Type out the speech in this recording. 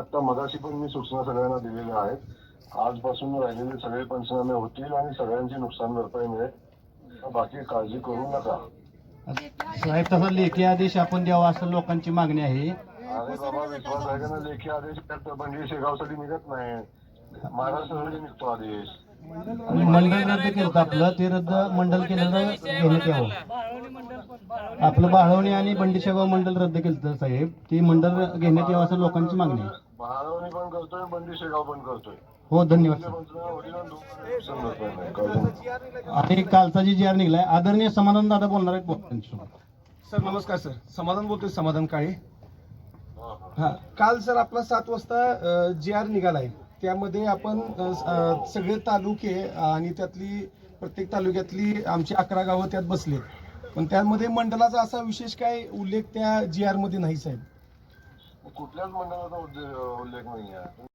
मी सूचना सगळ्यांना दिलेल्या आहेत. आजपासून राहिलेले सगळे पंचनामे होतील आणि सगळ्यांची नुकसान भरपाई मिळेल. बाकी काळजी करू नका. साहेब तसा लेखी आदेश आपण द्यावा असं लोकांची मागणी आहे. अरे बाबा विश्वास आहे का ना लेखी आदेश म्हणजे शेगावसाठी निघत नाही. महाराष्ट्रासाठी निघतो आदेश. मंडळ रद्द केलं होतं आपलं. ते रद्द मंडळ केलेलं घेण्यात यावं आपलं बाळवणी आणि बंडीशेगाव मंडळ रद्द केलं होतं साहेब. ते मंडळ घेण्यात यावं असं लोकांची मागणी आहे. महारावणी पण करतोय बंदी शेगाव पण करतोय. हो धन्यवाद सर. आणि कालचा जी जी आर निघलाय आदरणीय समाधान दादा बोलणार आहेत बोला त्यांच्यासोबत. सर नमस्कार सर. समाधान बोलतोय समाधान काळे. हा, काल सर आपला सात वाजता जी आर निघालाय. त्यामध्ये आपण अ, स- अ, सगळे तालुके आणि त्यातली प्रत्येक तालुक्यातली आमची अकरा गावं त्यात बसले पण त्यामध्ये मंडळाचा असा विशेष काय उल्लेख त्या जी आरमध्ये नाही साहेब. कुठल्याच मंडळाचा उद्दे- उल्लेख नाही आहे